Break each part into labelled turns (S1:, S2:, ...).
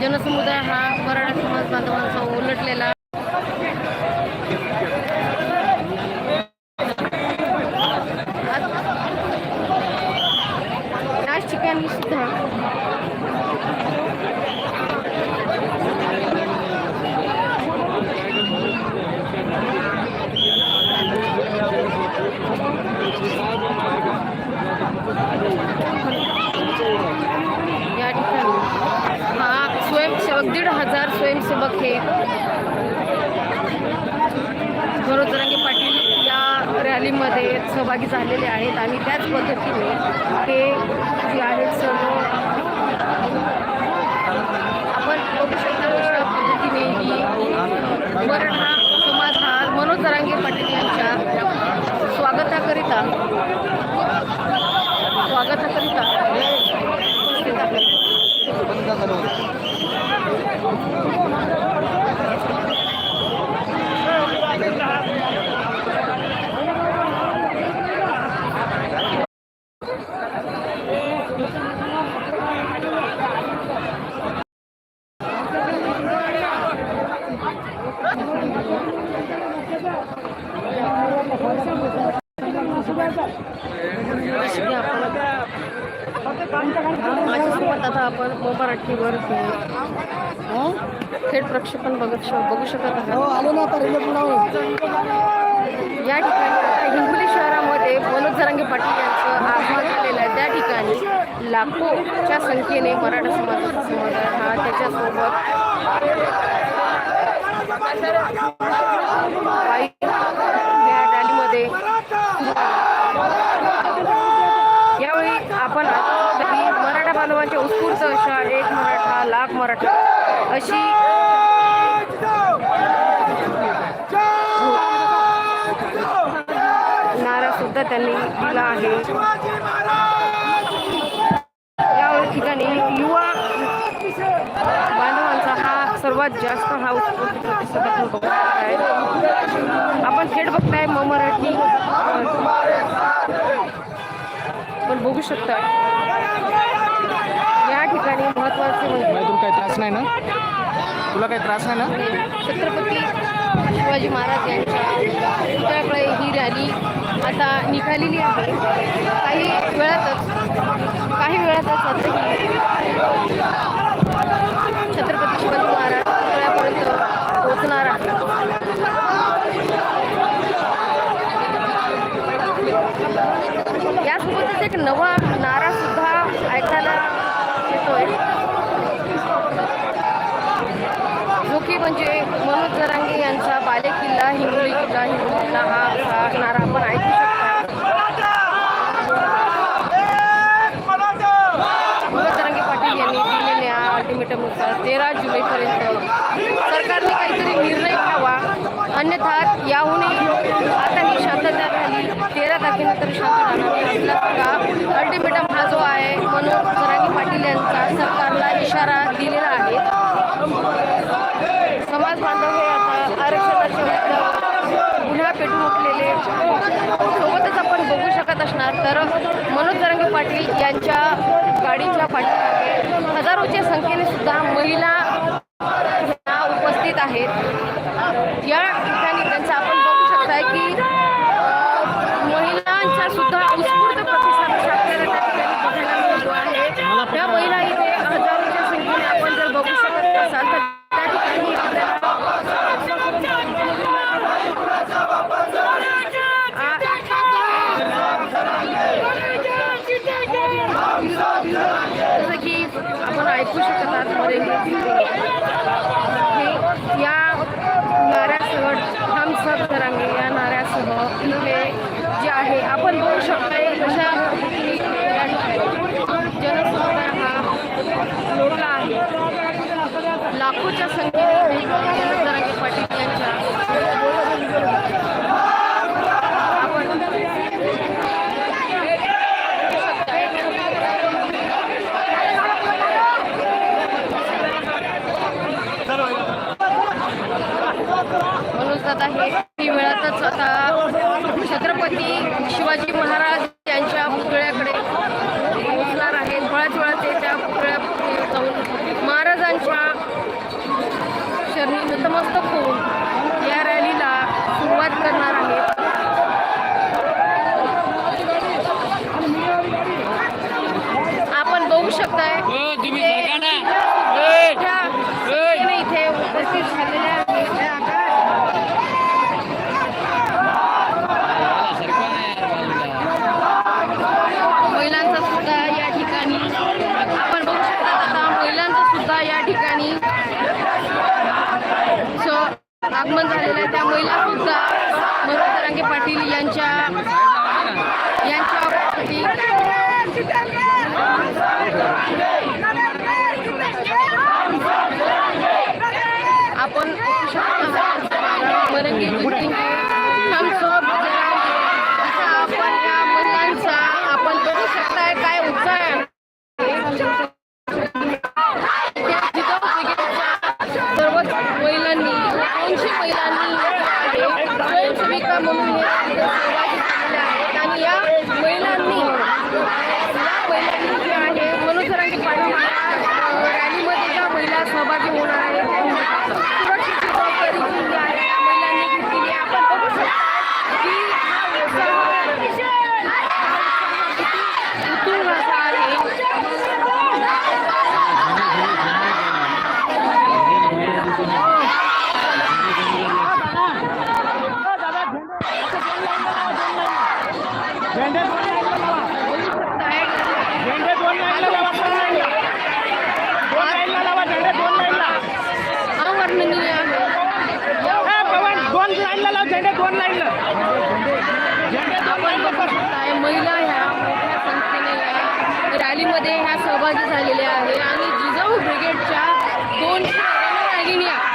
S1: जनसमुदाय हा मराठा समाज बांधवांचा उलटलेला याच ठिकाणी सुद्धा या ठिकाणी हा स्वयंसेवक दीड हजार स्वयंसेवक हे मनोज जरांगे पाटील या रॅलीमध्ये सहभागी आहेत आणि त्याच पद्धतीने ते जे आहेत सर्व आपण बघू शकता कशा पद्धतीने ही मराठा समाज हा मनोज जरांगे पाटील यांच्या स्वागताकरिता स्वागताकरिता उपस्थित आहे अशी आपण माझ्यासोबत आता आपण मराठीवर थेट प्रक्षेपण बघत बघू शकत आहात.
S2: पुलावर
S1: या ठिकाणी हिंगोली शहरामध्ये मनोज जरांगे पाटील यांचं आगमन झालेलं आहे. त्या ठिकाणी लाखोच्या संख्येने मराठा समाजाचा समुदाय हा त्याच्यासोबत पायी या रॅलीमध्ये यावेळी आपण काही मराठा बांधवांच्या उत्स्फूर्त अशा एक मराठा लाख मराठा अशी नारा सुद्धा त्यांनी दिला आहे. या ठिकाणी युवा बांधवांचा हा सर्वात जास्त हा उत्स्फूर्त प्रतिसाद आपण बघू आपण थेट बघताय मराठी पण बघू शकता. ठिकाणी महत्त्वाचे म्हणजे
S2: तुला काही त्रास नाही ना? तुला काही त्रास नाही ना?
S1: छत्रपती शिवाजी महाराज यांच्या पुतळ्याकडे ही रॅली आता निघालेली आहे. काही वेळातच काही वेळातच आता ही छत्रपती शिवाजी महाराज पुतळ्यापर्यंत पोहोचणार आहे. यासोबतच एक नवा नारा येतोय. जो की म्हणजे मनोज जरांगे यांचा बाले किल्ला हिंगोली किल्ला हिंगोली किल्ला हा हा नारा आपण ऐकू शकता. मनोज जरांगे पाटील यांनी दिलेल्या अल्टिमेटमनुसार तेरा जुलैपर्यंत सरकारने काहीतरी निर्णय घ्यावा. अन्यथा याहूनही आता ही शांतता झाली तेरा तारखेनंतर शांत राहणार नाही असला सुद्धा अल्टिमेटम हा जो आहे मनोज जरांगे पाटील यांचा सरकारला इशारा दिलेला आहे समाज बांधव हे आता आरक्षणाच्या विरुद्ध पुन्हा पेटून उठलेले सोबतच आपण बघू असणार तर मनोज जरांगे पाटील यांच्या गाडीच्या पाठीमागे हजारोच्या संख्येने सुद्धा महिला उपस्थित आहेत. या ठिकाणी त्यांचा आपण बघू शकताय की महिलांचा सुद्धा उत्स्फूर्त प्रतिसाद अशा आपल्याला त्या ठिकाणी बघायला मिळतो आहे. त्या महिला इथे हजारोच्या संख्येने आपण जर बघू शकत असाल तर त्या ठिकाणी जसं की आपण ऐकू शकत आहात मरेंगे हे या नाऱ्यासह हम सब या नाऱ्यासह इथे जे आहे आपण बघू शकता अशा जनसमुदाय हा लोटला आहे. लाखोच्या संख्येने मनोज जरांगे पाटील यांच्या जात आहे. हे वेळातच आता आगमन झालेलं आहे. त्या महिला सुद्धा मनोज तरांगे पाटील यांच्या यांच्या आपण मध्ये ह्या सहभागी झालेल्या आहे आणि जिजाऊ ब्रिगेडच्या दोन आहेत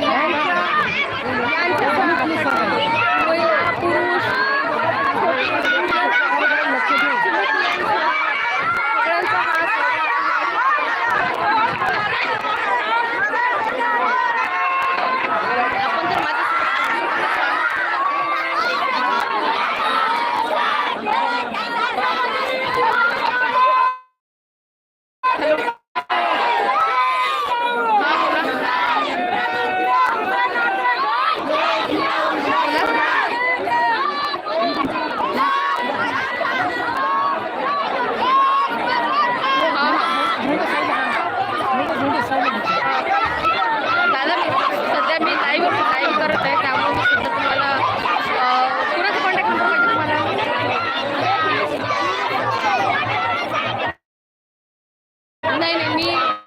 S1: Okay. আমি